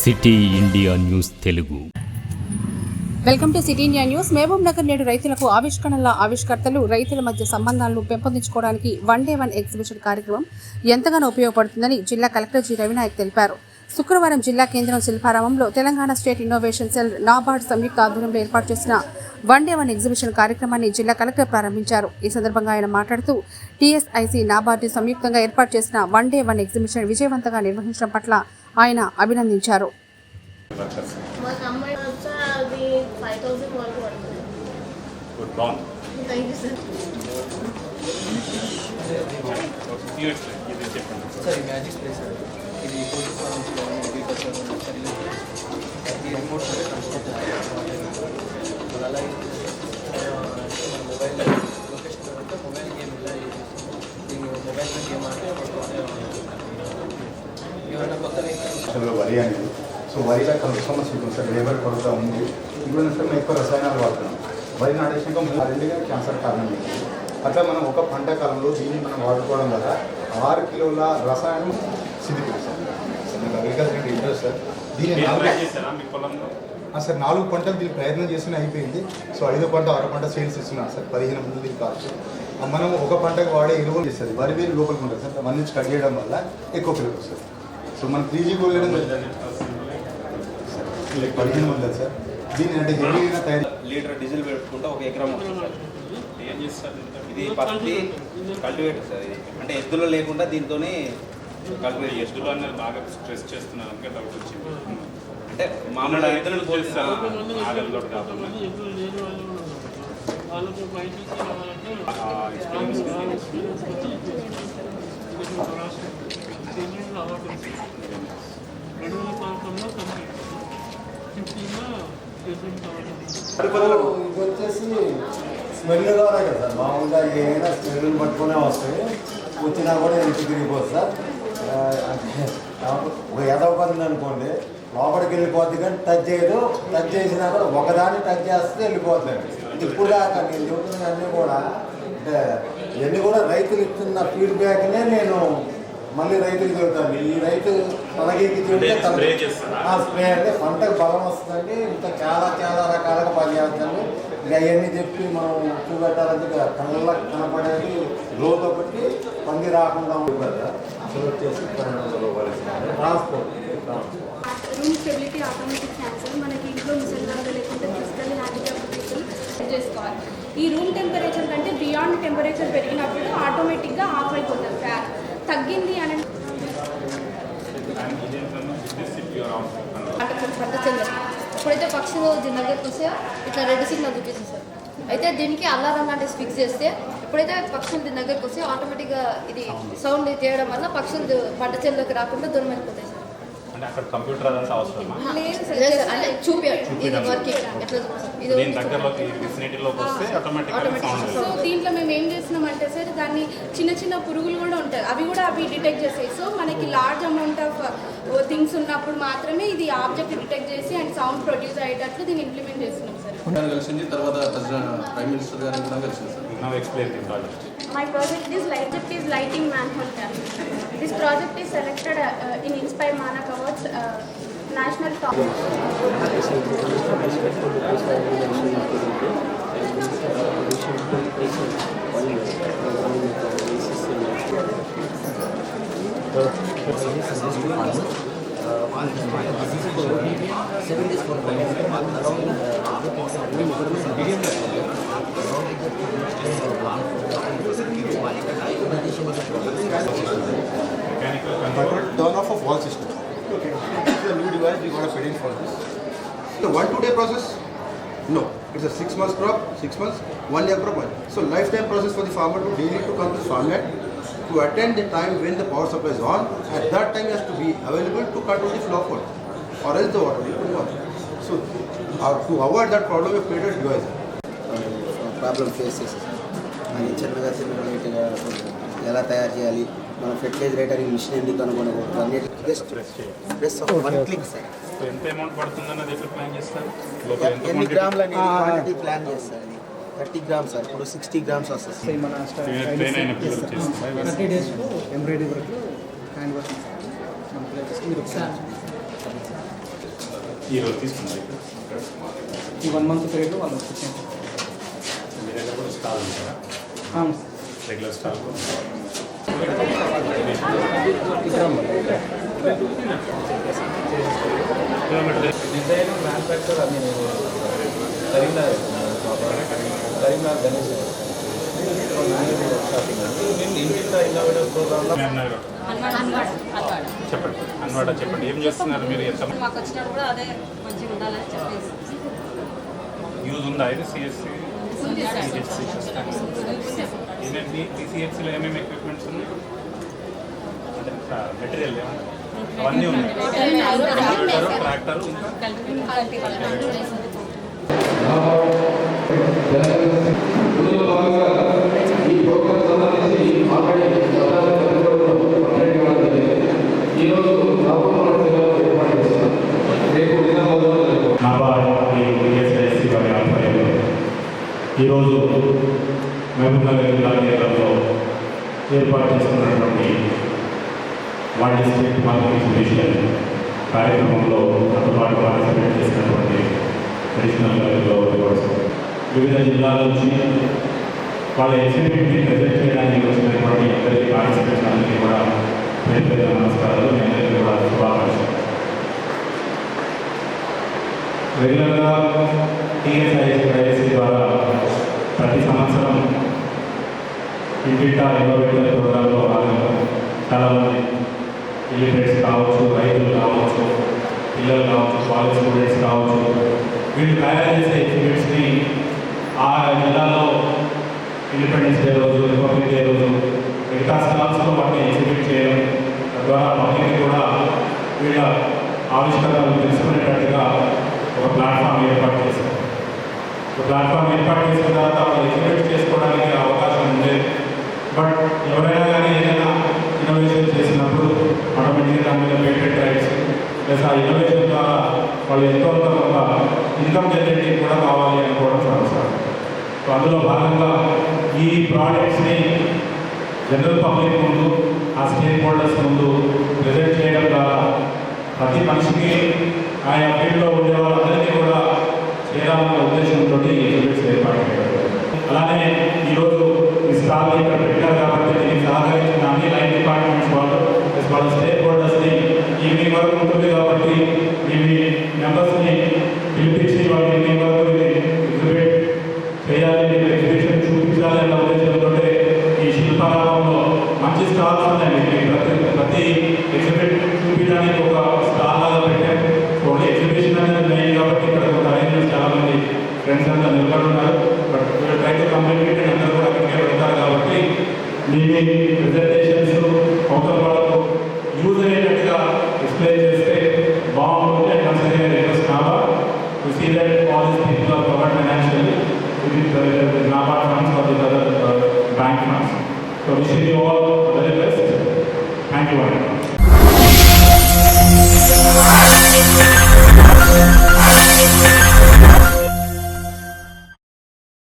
City India News Telugu. Welcome to City India News. Mahabub Nagar నేడు రైతులకు ఆవిష్కరణల ఆవిష్కర్తలు రైతుల మధ్య సంబంధాలను పెంపొందించుకోవడానికి వన్ డే వన్ ఎగ్జిబిషన్ కార్యక్రమం ఎంతగానో ఉపయోగపడుతుందని జిల్లా కలెక్టర్ జి. రవినాయక్ తెలిపారు. శుక్రవారం జిల్లా కేంద్రం శిల్పారామంలో Telangana state innovation cell NABARD సంయుక్త ఆధ్వర్యంలో ఏర్పాటు చేసిన వన్ డే వన్ ఎగ్జిబిషన్ కార్యక్రమాన్ని జిల్లా కలెక్టర్ ప్రారంభించారు. ఈ సందర్భంగా ఆయన మాట్లాడుతూ టీఎస్ఐసి నాబార్డు సంయుక్తంగా ఏర్పాటు చేసిన వన్ డే వన్ ఎగ్జిబిషన్ విజయవంతంగా నిర్వహించడం పట్ల ఆయన అభినందించారు. మాకు వరిలో కలుపు సమస్య ఉంటుంది సార్ లేబర్ కొరత ఉంది. ఇప్పుడు సార్ మేము ఎక్కువ రసాయనాలు వాడుతున్నాం. వరి నాటేసాక ఆ రెండుగా క్యాన్సర్ కారణం. అట్లా మనం ఒక పంట కాలంలో దీన్ని మనం వాడుకోవడం వల్ల ఆరు కిలోల రసాయనం సిద్ధిపోతుంది సార్. అగ్రికల్చర్ ఇంట్రెస్ట్ సార్ దీన్ని సార్ నాలుగు పంటలు దీన్ని ప్రయత్నం చేస్తూనే అయిపోయింది. సో ఐదో పంట ఆరో పంట సేల్స్ ఇస్తున్నాను సార్. పదిహేను మంది దీనికి కావచ్చు. మనం ఒక పంటకు వాడే ఎరువులు చేస్తుంది వరి వేరు లోపలికి ఉంటుంది సార్. వన్ నుంచి కట్ చేయడం వల్ల ఎక్కువ పిల్లలు వస్తుంది సో మనం త్రీ జీ గోల్డ్ పదిహేను వందలు సార్? దీన్ని అంటే హెవీగా తయారు లీటర్ డీజిల్ పెట్టుకుంటే ఒక ఎకరం వస్తుంది సార్. ఏం చేస్తారు? ఇంత? ఇది పత్తి కల్టివేటర్ సార్ ఇది. అంటే ఎద్దులో లేకుండా దీంతో కల్టివేట్ ఎద్దులు అనేది బాగా స్ట్రెస్ చేస్తున్నారు అందుకే డౌట్ వచ్చింది. అంటే మామూలుగా ఎద్దులను పోల్చిన ఆగల్లో కాకుండా ఇది వచ్చేసి స్మెల్ కావాలి కదా. సార్ మామూలుగా ఏమైనా స్మెల్ పట్టుకునే వస్తాయి వచ్చినా కూడా ఇంటికి తిరిగిపోదు సార్. అంటే ఒక ఎదవ పని అనుకోండి. లోపలికి వెళ్ళిపోద్ది కానీ టచ్ చేయదు. టచ్ చేసినా కూడా ఒకదాన్ని టచ్ చేస్తే వెళ్ళిపోతుంది ఇప్పుడు దాకా నేను చెబుతున్న అన్నీ కూడా అంటే ఇవన్నీ కూడా రైతులు ఇస్తున్న ఫీడ్బ్యాక్నే నేను మళ్ళీ రైతుకి చెబుతాను ఈ రైతు తనకి స్ప్రే చేస్తారా? ఆ, స్ప్రే అంటే పంటకు బలం వస్తుందండి. ఇంకా చాలా చాలా రకాలుగా పనిచేస్తాను ఇక అవన్నీ చెప్పి మనం చూపెట్టాలంటే ఇక కళ్ళకు కనపడేది గ్రోత్ ఒకటి పంది రాకుండా ఉంటుంది కదా అసలు వచ్చేసి పన్నెండు రూపాయలు. Transport. Room stability automatic cancer మనకి ఇంట్లో ముసలిదారులు హ్యాండిక్యాప్ చేసుకోవాలి. ఈ రూమ్ టెంపరేచర్ కంటే బియాండ్ టెంపరేచర్ పెరిగినప్పుడు ఆటోమేటిక్గా ఆఫ్ అయిపోతుంది. ఫ్యాన్ తగ్గింది అని చెందదు ఎప్పుడైతే పక్షులు దీని దగ్గరకు వస్తే ఇట్లా రెడ్ సిగ్నల్ చూపిస్తుంది సార్ అయితే దీనికి అలారం లాంటివి ఫిక్స్ చేస్తే ఎప్పుడైతే పక్షులు దీని దగ్గరకు వస్తే ఆటోమేటిక్గా ఇది సౌండ్ చేయడం వల్ల పక్షులు పంట చేనులోకి రాకుండా దూరం వెళ్ళిపోతాయి సార్ అంటే అక్కడ కంప్యూటర్ అదంతా అవసరమా? అంటే ఇది వర్కింగ్ ఇది దీని దగ్గరలోకి విసినిటీలోకి వస్తే ఆటోమేటిక్గా సౌండ్ సో దీంట్లో మేము ఏం చేస్తున్నామంటే సార్ దాన్ని చిన్న చిన్న పురుగులు కూడా ఉంటాయి. అవి కూడా అవి డిటెక్ట్ చేస్తాయి సో మనకి లార్జ్ అమౌంట్ ఆఫ్ థింగ్స్ ఉన్నప్పుడు మాత్రమే ఇది ఆబ్జెక్ట్ డిటెక్ట్ చేసి అండ్ సౌండ్ ప్రొడ్యూస్ అయ్యేటట్లు దీన్ని ఇంప్లిమెంట్ చేస్తున్నాం సార్. కలిసింది తర్వాత ప్రైమ్ మినిస్టర్ గారిని కూడా కలిసింది sir. Explain My project is Light is Lighting Manhole Tap. This project is selected uh, uh, in Inspire Manak Awards uh, National Top. Seven days for one two day process? No. It's a six months crop, six months, one year crop. one. So lifetime process for the farmer to daily to come to farmland to attend the time when the power supply is on. At that time he has to be available to control the flow of water or else the water will put water. So uh, to avoid that problem we have created a device. Problem face చేసేసాం అది చిన్నగా చిన్నగా నీట్గా ఎలా తయారు చేయాలి మనం fertiliser రేటరింగ్ machine ఎందుకు కనుగొనకూడదు అన్నిటి just press of one click sir ఎంత అమౌంట్ పడుతుందన్నది ఎట్లా ప్లాన్ చేస్తారు? ఎన్ని quantity? గ్రాములు అనేది క్వాంటిటీ ప్లాన్ చేస్తారు అది థర్టీ గ్రామ్స్ సార్ ఇప్పుడు సిక్స్టీ గ్రామ్స్ వస్తుంది. థర్టీ డేస్లో ఎంబ్రాయిడరీ వర్క్ హ్యాండ్ వర్క్ ఈ వన్ మంత్ పీరియడ్లో వాళ్ళు కూడా stall regular stall design manufacture అది నేను కరీంనగర్ కరీంనగర్ గణేష్ చెప్పండి. అన్వాడ చెప్పండి ఏం చేస్తున్నారు మీరు ఎంత యూజ్ ఉందా ఇది సిఎస్సి ఏమేమి? సిఎస్సిలో ఏమేమి ఎక్విప్మెంట్స్ ఉన్నాయి? మెటీరియల్ అవన్నీ ఉన్నాయి. ట్రాక్టర్ ట్రాక్టర్ ఇంకా? నాబార్ఎస్ఎస్సి వారి ఆధ్వర్యంలో ఈరోజు మహబూబ్ నగర్ జిల్లా కేంద్రంలో ఏర్పాటు చేస్తున్నటువంటి వన్ స్టేట్ మార్కెట్ ఎగ్జిబిషన్ కార్యక్రమంలో అందుబాటు పార్టిసిపేట్ చేసినటువంటి అడిషనల్ కలెక్టర్ వివిధ జిల్లాల నుంచి వాళ్ళ ఎగ్జిబిట్ని ప్రజెంట్ చేయడానికి వచ్చినటువంటి అందరికీ పార్టిసిపేషన్ అందరికీ కూడా పేరు పేరు నమస్కారాలు మీ అందరికీ కూడా శుభాకాంక్షలు. రెగ్యులర్గా టీఎస్ఐఎస్ఐఎస్సి ద్వారా ప్రతి సంవత్సరం ఇంటింటా ఇన్నోవేటివ్ ప్రోగ్రాంలో భాగంగా చాలామంది ఇలిటరేట్స్ కావచ్చు రైతులు కావచ్చు పిల్లలు కావచ్చు కాలేజ్ స్టూడెంట్స్ కావచ్చు వీళ్ళు తయారు చేసే ఎక్విప్మెంట్స్ని ఆ జిల్లాలో ఇండిపెండెన్స్ డే రోజు రిపబ్లిక్ డే రోజు మిగతా స్టాల్స్లో వాటిని ఎగ్జిబిట్ చేయడం తద్వారా పబ్లిక్ కూడా వీళ్ళ ఆవిష్కరణలు తెలుసుకునేటట్టుగా ఒక ప్లాట్ఫామ్ ఏర్పాటు చేశారు. ఒక ప్లాట్ఫామ్ ఏర్పాటు చేసిన తర్వాత వాళ్ళు ఎగ్జిబిట్ చేసుకోవడానికి అవకాశం బట్ ఎవరైనా కానీ ఏదైనా ఇన్నోవేషన్ చేసినప్పుడు ఆటోమేటిక్గా దాని మీద పేటెంట్ రైట్స్ ప్లస్ ఆ ఇన్నోవేషన్ ద్వారా వాళ్ళు ఎంతో కొంత ఇన్కమ్ జనరేటింగ్ కూడా కావాలి అనుకోవడం సమస్య సో అందులో భాగంగా ఈ ప్రాడక్ట్స్ని జనరల్ పబ్లిక్ ముందు ఆ స్టేక్ హోల్డర్స్ ముందు ప్రజెంట్ చేయడం ద్వారా ప్రతి మనిషికి ఆయా ఫీల్డ్లో ఉండేవాళ్ళు ఫ్రెండ్స్ అంతా నిలబడి ఉన్నారు బట్ ట్రై టు కంప్లీట్ అందరూ కూడా అక్కడికే వెళ్తారు కాబట్టి మీ మీ ప్రెజెంటేషన్స్ అవతల వాళ్ళకు యూజ్ అయ్యేటట్టుగా ఎక్స్ప్లెయిన్ చేస్తే బాగుంటుంది and once again request నాబా to see that all this people are covered financially with the NABARD funds or with other uh, bank funds. So wish you all very best. Thank you very much.